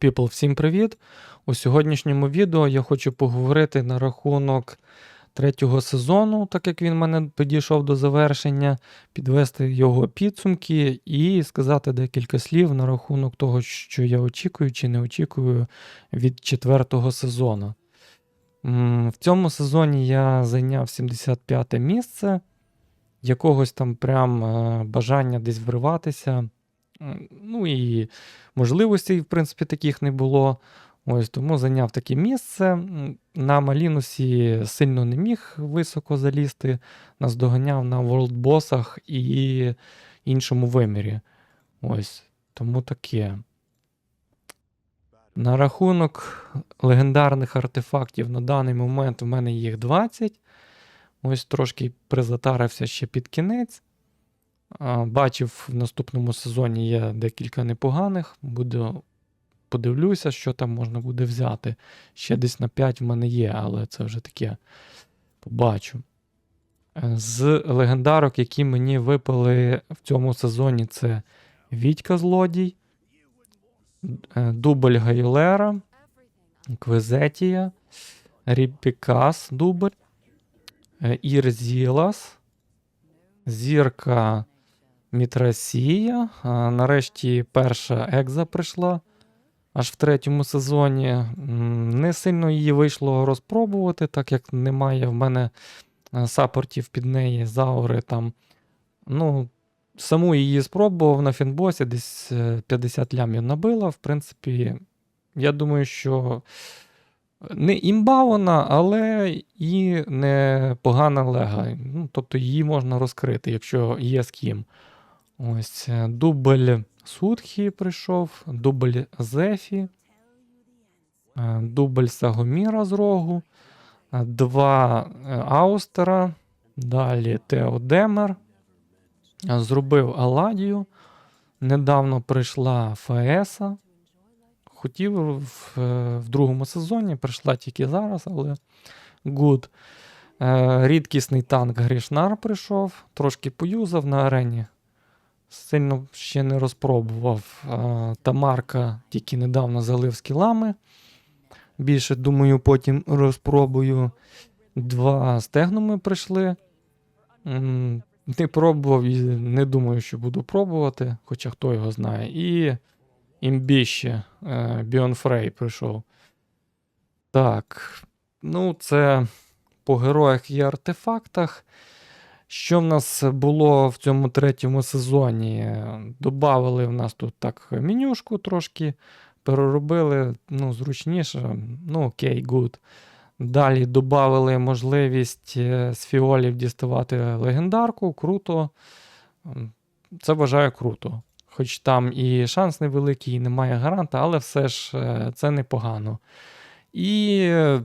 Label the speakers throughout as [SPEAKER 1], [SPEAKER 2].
[SPEAKER 1] People, всім привіт! У сьогоднішньому відео я хочу поговорити на рахунок третього сезону, так як він в мене підійшов до завершення, підвести його підсумки і сказати декілька слів на рахунок того, що я очікую чи не очікую від четвертого сезону. В цьому сезоні я зайняв 75 місце, якогось там прям е, бажання десь вриватися. Ну і можливостей, в принципі, таких не було. Ось тому зайняв таке місце. На Малінусі сильно не міг високо залізти, нас доганяв на ворлдбосах і іншому вимірі. Ось, тому таке. На рахунок легендарних артефактів на даний момент в мене їх 20. Ось трошки призатарився ще під кінець. Бачив, в наступному сезоні є декілька непоганих. Буду подивлюся, що там можна буде взяти. Ще десь на 5 в мене є, але це вже таке побачу. Е, З легендарок, які мені випали в цьому сезоні, це Вітька Злодій, е, Дубль Гайлера, Квезетія, Ріпікас Дубль, е, Ірзілас, Зірка Мітрасія. Нарешті перша екза прийшла аж в третьому сезоні. Не сильно її вийшло розпробувати, так як немає в мене е, саппортів під неї, заури там. Ну, саму її спробував на фінбосі, десь е, 50 лямів набила. В принципі, я думаю, що не імба вона, але і не погана лега. Ну, тобто її можна розкрити, якщо є з ким. Ось е, дубль Судхі прийшов, дубль Зефі, е, дубль Сагоміра з рогу, е, два Аустера, далі Теодемер. Зробив Аладію. Недавно прийшла Фаеса. Хотів в, в другому сезоні, прийшла тільки зараз, але. Е, Рідкісний танк Грішнар прийшов, трошки поюзав на арені. Сильно ще не розпробував. Е, Тамарка тільки недавно залив скілами. Більше, думаю, потім розпробую. Два стегнуми прийшли. Не пробував і не думаю, що буду пробувати, хоча хто його знає. І імбіще Біон Фрей прийшов. Так. Ну, це по героях і артефактах. Що в нас було в цьому третьому сезоні? Добавили в нас тут так менюшку трошки, переробили, ну, зручніше. Ну, окей, гуд. Далі додали можливість е, з фіолів діставати легендарку. Круто. Це вважаю круто. Хоч там і шанс невеликий, і немає гаранта, але все ж е, це непогано. І е,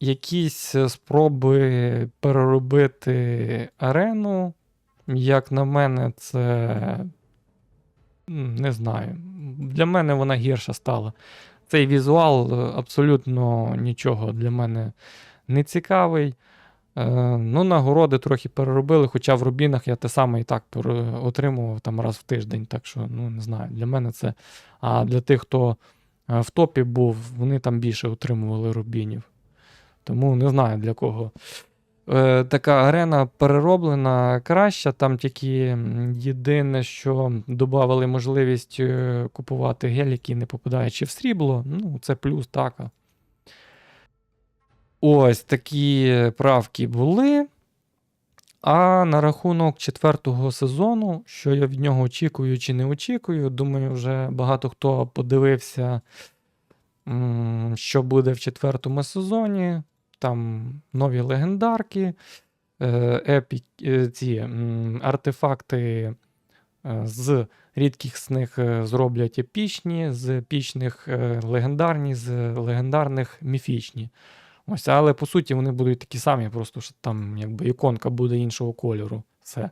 [SPEAKER 1] якісь е, спроби переробити арену, як на мене, це не знаю. Для мене вона гірша стала. Цей візуал е, абсолютно нічого для мене не цікавий. Е, ну, нагороди трохи переробили, хоча в рубінах я те саме і так отримував там раз в тиждень. Так що, ну не знаю, для мене це. А для тих, хто в топі був, вони там більше отримували рубінів. Тому не знаю для кого. Е, така арена перероблена краща. Там тільки єдине, що додали можливість е, купувати геліки, не попадаючи в срібло. Ну, це плюс така. Ось такі правки були. А на рахунок четвертого сезону, що я від нього очікую чи не очікую, думаю, вже багато хто подивився, що буде в четвертому сезоні. Там нові легендарки, е, епі, е, ці артефакти е, з рідкісних зроблять епічні, з епічних легендарні, з легендарних міфічні. Ось, але по суті вони будуть такі самі, просто що там якби іконка буде іншого кольору. Все.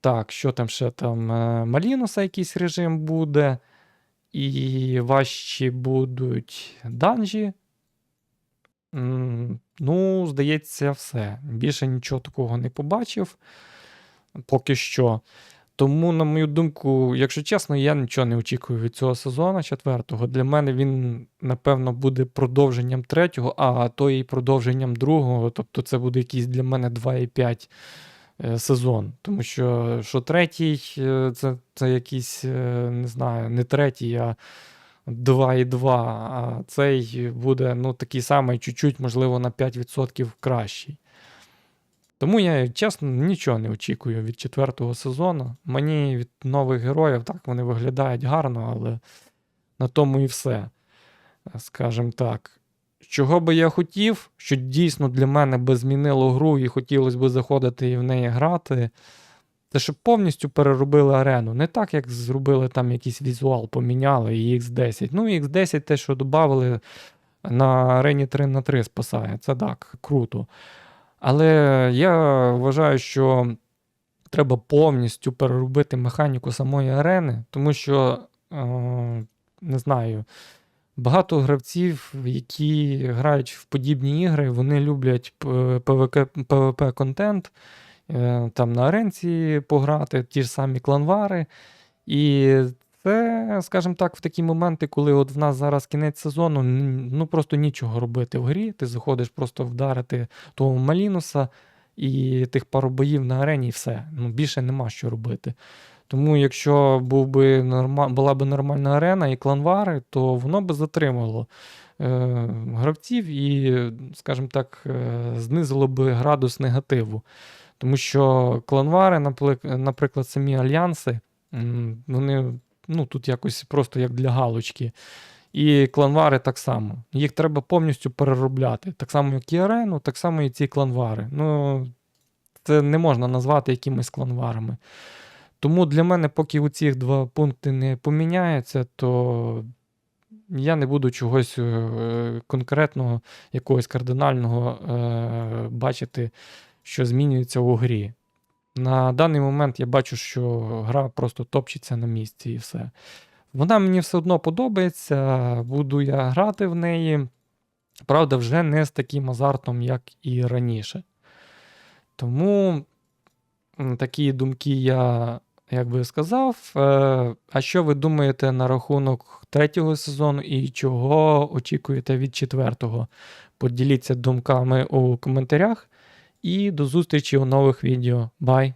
[SPEAKER 1] Так, що там ще там? Малінуса якийсь режим буде. І важчі будуть данжі. Ну, здається, все. Більше нічого такого не побачив. Поки що. Тому, на мою думку, якщо чесно, я нічого не очікую від цього сезону четвертого. Для мене він, напевно, буде продовженням третього, а то і продовженням другого. Тобто це буде якийсь для мене 2,5 е, сезон. Тому що що третій, е, це, це якийсь, е, не знаю, не третій, а 2,2, а цей буде ну, такий самий, чуть-чуть, можливо, на 5% кращий. Тому я, чесно, нічого не очікую від четвертого сезону. Мені від нових героїв так вони виглядають гарно, але на тому і все. Скажімо так. Чого би я хотів, що дійсно для мене би змінило гру і хотілося б заходити і в неї грати, це щоб повністю переробили арену. Не так, як зробили там якийсь візуал, поміняли і X10. Ну, і X10 те, що додали на арені 3 на 3 спасає. Це так, круто. Але я вважаю, що треба повністю переробити механіку самої арени, тому що, е, не знаю, багато гравців, які грають в подібні ігри, вони люблять PvP-контент, е, там на аренці пограти, ті ж самі кланвари. І це, скажімо так, в такі моменти, коли от в нас зараз кінець сезону, ну просто нічого робити в грі. Ти заходиш просто вдарити того Малінуса і тих пару боїв на арені, і все. Ну, більше нема що робити. Тому, якщо був би норма... була б нормальна арена і кланвари, то воно би затримало е... гравців і, скажімо так, е... знизило би градус негативу. Тому що кланвари, наприклад, самі альянси, вони ну, тут якось просто як для галочки. І кланвари так само. Їх треба повністю переробляти. Так само, як і арену, так само і ці кланвари. Ну, це не можна назвати якимись кланварами. Тому для мене, поки у ці два пункти не поміняються, то я не буду чогось е, конкретного, якогось кардинального е, бачити, що змінюється у грі. На даний момент я бачу, що гра просто топчеться на місці і все. Вона мені все одно подобається, буду я грати в неї. Правда, вже не з таким азартом, як і раніше. Тому такі думки я, як би сказав. Е, А що ви думаєте на рахунок третього сезону і чого очікуєте від четвертого? Поділіться думками у коментарях. І до зустрічі у нових відео. Бай!